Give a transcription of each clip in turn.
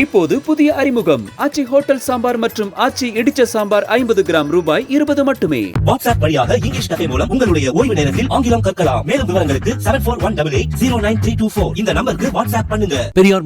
இப்போது புதிய அறிமுகம். ஆச்சி ஹோட்டல் சாம்பார் மற்றும் ஆச்சி இடிச்ச சாம்பார் ஐம்பது கிராம் ரூபாய் இருபது மட்டுமே. வாட்ஸ்அப் வழியாக இங்கிலீஷ் கதை மூலம் உங்களுடைய ஓய்வு நேரத்தில் ஆங்கிலம் கற்கலாம். மேலும் விவரங்களுக்கு seven four one double eight zero nine three two four இந்த நம்பருக்கு வாட்ஸ்அப் பண்ணுங்க.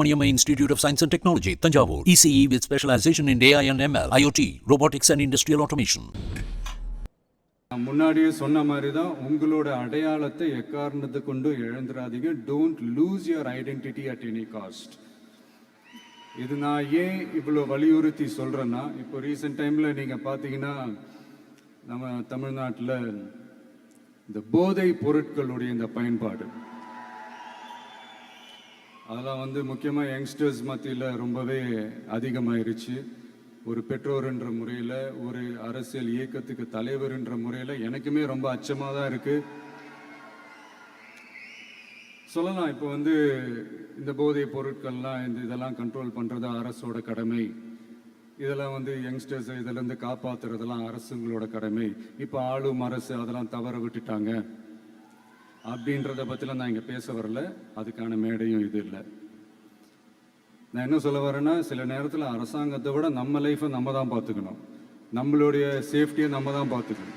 Maniamma Institute of Science and Technology, Tanjavur. ECE with specialization in AI and ML, IoT, robotics and industrial automation. நான் முன்னாடியே சொன்ன மாதிரி தான் உங்களோட அடையாளத்தை எக்காரணத்தை கொண்டு இழந்துடாதீங்க don't lose your identity at any cost இது நான் ஏன் இவ்வளோ வலியுறுத்தி சொல்கிறேன்னா இப்போ ரீசெண்ட் டைமில் நீங்கள் பார்த்தீங்கன்னா நம்ம தமிழ்நாட்டில் இந்த போதை பொருட்களுடைய இந்த பயன்பாடு. அதெல்லாம் வந்து முக்கியமாக யங்ஸ்டர்ஸ் மத்தியில் ரொம்பவே அதிகமாயிருச்சு. ஒரு பெற்றோர்ன்ற முறையில் ஒரு அரசியல் இயக்கத்துக்கு தலைவர்ன்ற முறையில் எனக்குமே ரொம்ப அச்சமாக தான் இருக்குது சொல்லலாம் இப்போ வந்து இந்த போதை பொருட்கள்லாம் இந்த இதெல்லாம் கண்ட்ரோல் பண்ணுறது அரசோட கடமை. இதெல்லாம் வந்து யங்ஸ்டர்ஸை இதிலேருந்து காப்பாற்றுறதெல்லாம் அரசுங்களோட கடமை. இப்போ ஆளும் அரசு அதெல்லாம் தவற விட்டுட்டாங்க. அப்படின்றத பற்றிலாம் நான் இங்கே பேச வரல. அதுக்கான மேடையும் இது இல்லை. நான் என்ன சொல்ல வரேன்னா சில நேரத்தில் அரசாங்கத்தை விட நம்ம லைஃப்பை நம்ம தான் பார்த்துக்கணும். நம்மளுடைய சேஃப்டியை நம்ம தான் பார்த்துக்கணும்.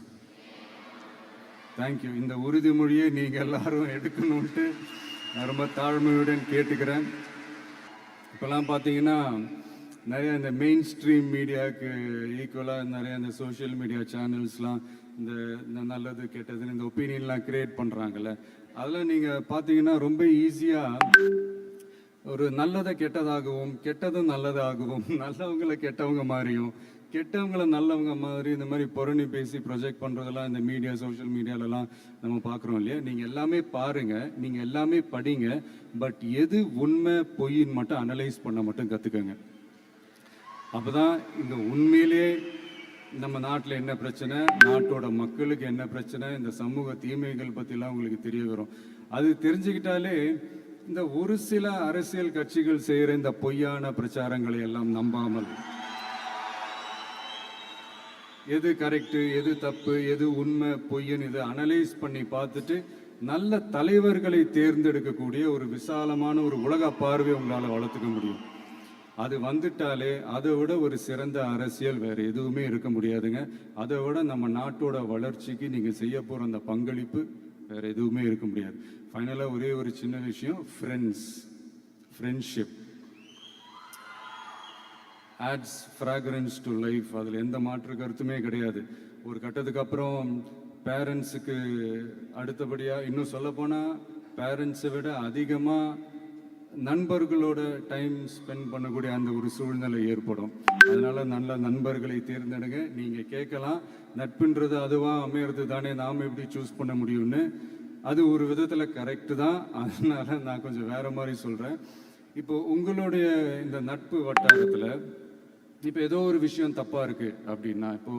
thank you இந்த உறுதிமொழியை நீங்கள் எல்லாரும் எடுக்கணும்ட்டு நான் ரொம்ப தாழ்மையுடன் கேட்டுக்கிறேன். இப்போல்லாம் பார்த்தீங்கன்னா நிறைய இந்த மெயின் ஸ்ட்ரீம் மீடியாவுக்கு ஈக்குவலாக நிறைய இந்த சோஷியல் மீடியா சேனல்ஸ்லாம் இந்த நல்லது கெட்டதுன்னு இந்த ஒப்பீனியன்லாம் கிரியேட் பண்ணுறாங்கல்ல அதெல்லாம் நீங்கள் பார்த்தீங்கன்னா ரொம்ப ஈஸியாக ஒரு நல்லதை கெட்டதாகவும் கெட்டதும் நல்லதாகவும் நல்லவங்களை கெட்டவங்க மாதிரியும் கெட்டவங்களை நல்லவங்க மாதிரி இந்த மாதிரி புரணி பேசி ப்ரொஜெக்ட் பண்ணுறதெல்லாம் இந்த மீடியா சோஷியல் மீடியாலலாம் நம்ம பார்க்குறோம் இல்லையா? நீங்கள் எல்லாமே பாருங்கள் நீங்கள் எல்லாமே படிங்க பட் எது உண்மை பொய்ன்னு மட்டும் அனலைஸ் பண்ண மட்டும் கற்றுக்கங்க அப்பதான் இந்த உண்மையிலேயே நம்ம நாட்டில் என்ன பிரச்சனை? நாட்டோட மக்களுக்கு என்ன பிரச்சனை? இந்த சமூக தீமைகள் பற்றிலாம் உங்களுக்கு தெரிய வரும். அது தெரிஞ்சுக்கிட்டாலே இந்த ஒரு சில அரசியல் கட்சிகள் செய்கிற இந்த பொய்யான பிரச்சாரங்களை எல்லாம் நம்பாமல் எது கரெக்டு எது தப்பு எது உண்மை பொய்யன்னு இது அனலைஸ் பண்ணி பார்த்துட்டு நல்ல தலைவர்களை தேர்ந்தெடுக்கக்கூடிய ஒரு விசாலமான ஒரு உலக பார்வை உங்களால் வளர்த்துக்க முடியும். அது வந்துட்டாலே அதை விட ஒரு சிறந்த அரசியல் வேற எதுவுமே இருக்க முடியாதுங்க. அதை விட நம்ம நாட்டோட வளர்ச்சிக்கு நீங்கள் செய்ய போகிற அந்த பங்களிப்பு வேற எதுவுமே இருக்க முடியாது. ஃபைனலாக ஒரே ஒரு சின்ன விஷயம் friends friendship adds fragrance to life அதில் எந்த மாற்று கருத்துமே கிடையாது. ஒரு கட்டத்துக்கு அப்புறம் பேரண்ட்ஸுக்கு அடுத்தபடியாக இன்னும் சொல்லப்போனால் பேரண்ட்ஸை விட அதிகமாக நண்பர்களோட டைம் ஸ்பெண்ட் பண்ணக்கூடிய அந்த ஒரு சூழ்நிலை ஏற்படும். அதனால நல்ல நண்பர்களை தேர்ந்தெடுங்க. நீங்கள் கேட்கலாம். நட்புன்றது அதுவாக அமையிறது தானே நாம் எப்படி சூஸ் பண்ண முடியும்னு. அது ஒரு விதத்தில் கரெக்டு தான். அதனால நான் கொஞ்சம் வேற மாதிரி சொல்கிறேன் இப்போ உங்களுடைய இந்த நட்பு வட்டாரத்தில் இப்போ ஏதோ ஒரு விஷயம் தப்பாக இருக்குது அப்படின்னா இப்போ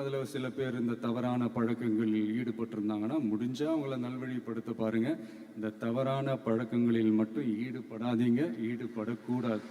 அதில் சில பேர் இந்த தவறான பழக்கங்களில் ஈடுபட்டிருந்தாங்கன்னா முடிஞ்சால் அவங்கள நல்வழிப்படுத்த பாருங்கள் இந்த தவறான பழக்கங்களில் மட்டும் ஈடுபடாதீங்க ஈடுபடக்கூடாது.